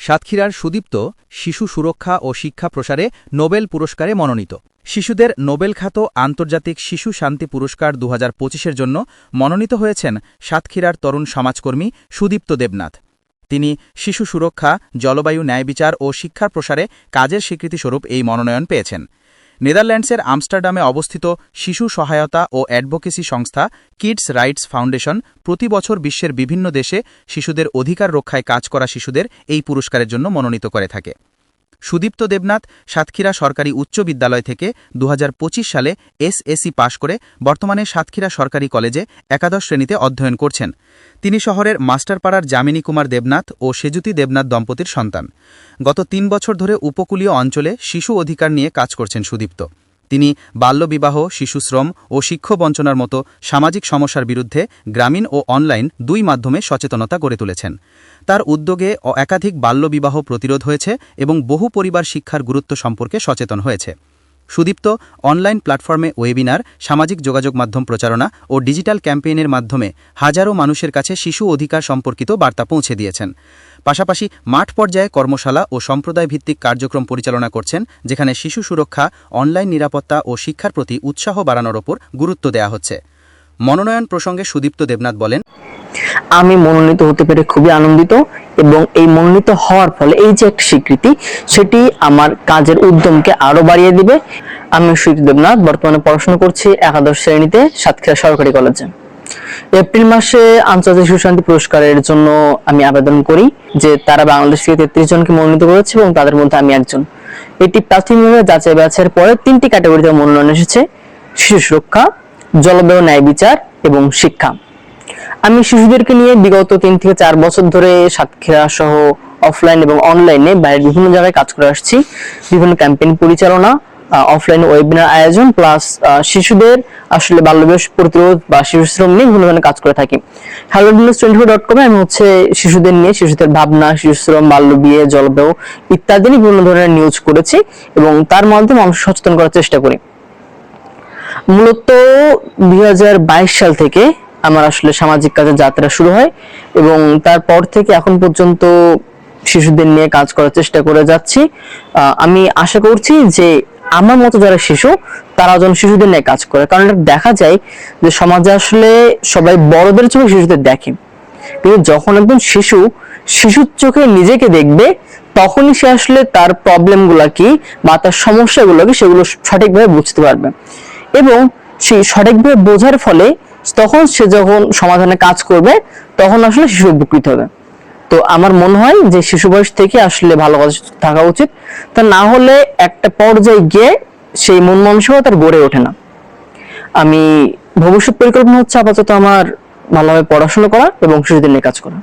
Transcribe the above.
সাতক্ষীরার সুদীপ্ত শিশু সুরক্ষা ও শিক্ষা প্রসারে নোবেল পুরস্কারে মনোনীত। শিশুদের নোবেল খ্যাত আন্তর্জাতিক শিশু শান্তি পুরস্কার দু হাজার জন্য মনোনীত হয়েছেন সাতক্ষীরার তরুণ সমাজকর্মী সুদীপ্ত দেবনাথ। তিনি শিশু সুরক্ষা, জলবায়ু ন্যায়বিচার ও শিক্ষার প্রসারে কাজের স্বীকৃতিস্বরূপ এই মনোনয়ন পেয়েছেন। নেদারল্যান্ডসের আমস্টারডামে অবস্থিত শিশু সহায়তা ও অ্যাডভোকেসি সংস্থা কিডস রাইটস ফাউন্ডেশন প্রতি বছর বিশ্বের বিভিন্ন দেশে শিশুদের অধিকার রক্ষায় কাজ করা শিশুদের এই পুরস্কারের জন্য মনোনীত করে থাকে। সুদীপ্ত দেবনাথ সাতক্ষীরা সরকারি উচ্চ বিদ্যালয় থেকে দু হাজার পঁচিশ সালে এসএসসি পাশ করে বর্তমানে সাতক্ষীরা সরকারি কলেজে একাদশ শ্রেণীতে অধ্যয়ন করছেন। তিনি শহরের মাস্টারপাড়ার যামিনী কুমার দেবনাথ ও সেজুতি দেবনাথ দম্পতির সন্তান। গত তিন বছর ধরে উপকূলীয় অঞ্চলে শিশু অধিকার নিয়ে কাজ করছেন সুদীপ্ত। তিনি বাল্যবিবাহ, শিশুশ্রম ও শিক্ষ বঞ্চনার মতো সামাজিক সমস্যার বিরুদ্ধে গ্রামীণ ও অনলাইন দুই মাধ্যমে সচেতনতা গড়ে তুলেছেন। তার উদ্যোগে একাধিক বাল্যবিবাহ প্রতিরোধ হয়েছে এবং বহু পরিবার শিক্ষার গুরুত্ব সম্পর্কে সচেতন হয়েছে। সুদীপ্ত অনলাইন প্ল্যাটফর্মে ওয়েবিনার, সামাজিক যোগাযোগ মাধ্যম প্রচারণা ও ডিজিটাল ক্যাম্পেইনের মাধ্যমে হাজারো মানুষের কাছে শিশু অধিকার সম্পর্কিত বার্তা পৌঁছে দিয়েছেন। পাশাপাশি মাঠ পর্যায়ে কর্মশালা ও সম্প্রদায় ভিত্তিক কার্যক্রম পরিচালনা করছেন, যেখানে শিশু সুরক্ষা, অনলাইন নিরাপত্তা ও শিক্ষার প্রতি উৎসাহ বাড়ানোর ওপর গুরুত্ব দেওয়া হচ্ছে। মনোনয়ন প্রসঙ্গে সুদীপ্ত দেবনাথ বলেন, আমি মনোনীত হতে পেরে খুবই আনন্দিত এবং এই মনোনীত হওয়ার ফলে এই যে একটা স্বীকৃতি, সেটি আমার কাজের উদ্যমকে আরও বাড়িয়ে দিবে। আমি সুজিত দেবনাথ, বর্তমানে পড়াশোনা করছি একাদশ শ্রেণীতে সাতক্ষীরা সরকারি কলেজে। এপ্রিল মাসে আন্তর্জাতিক সুশান্তি পুরস্কারের জন্য আমি আবেদন করি যে তারা বাংলাদেশ থেকে তেত্রিশ জনকে মনোনীত করেছে এবং তাদের মধ্যে আমি একজন। এটি প্রাথমিকভাবে যাচাই বাছাইয়ের পরে তিনটি ক্যাটাগরিতে মনোনয়ন এসেছে, শিশু সুরক্ষা, জলবায়ু ন্যায় বিচার এবং শিক্ষা। আমি শিশুদেরকে নিয়ে বিগত তিন থেকে চার বছর ধরে সাতক্ষীরা সহ অফলাইন এবং অনলাইনে বাইরের বিভিন্ন জায়গায় কাজ করে আসছি। বিভিন্ন ক্যাম্পেইন পরিচালনা অফলাইন ওয়েবিনার আয়োজন প্লাস শিশুদের আসলে বাল্যবিবাহ প্রতিরোধ বা শিশু শ্রম নিয়ে বিভিন্ন ধরনের কাজ করে থাকি। Hello news twenty four dot কমে আমি হচ্ছে শিশুদের নিয়ে, শিশুদের ভাবনা শিশু শ্রম বাল্য বিয়ে জলবায়ু ইত্যাদি নিয়ে বিভিন্ন ধরনের নিউজ করেছি এবং তার মাধ্যমে মানুষ সচেতন করার চেষ্টা করি। মূলত দুই হাজার বাইশ সাল থেকে আমার আসলে সামাজিক কাজের যাত্রা শুরু হয় এবং তারপর থেকে এখন পর্যন্ত শিশুদের নিয়ে কাজ করার চেষ্টা করে যাচ্ছি। আমি আশা করছি যে আমার মতো যারা শিশু, তারা যেন শিশুদের নিয়ে কাজ করে। কারণ এটা দেখা যায় যে সমাজে আসলে সবাই বড়দের চোখে শিশুদের দেখে। কিন্তু যখন একজন শিশু শিশুর চোখে নিজেকে দেখবে, তখনই সে আসলে তার প্রবলেমগুলা কি বা তার সমস্যাগুলো কি সেগুলো সঠিকভাবে বুঝতে পারবে। এবং সেই সঠিকভাবে বোঝার ফলে তখন সে যখন সমাধানে কাজ করবে, তখন আসলে শিশু উপকৃত হবে। তো আমার মনে হয় যে শিশু বয়স থেকে আসলে ভালো থাকা উচিত। তা না হলে একটা পর্যায়ে গিয়ে সেই মন মানসিকতা তার গড়ে ওঠে না। আমি ভবিষ্যৎ পরিকল্পনা হচ্ছে আপাতত আমার ভালোভাবে পড়াশোনা করা এবং শিশুদের নিয়ে কাজ করা।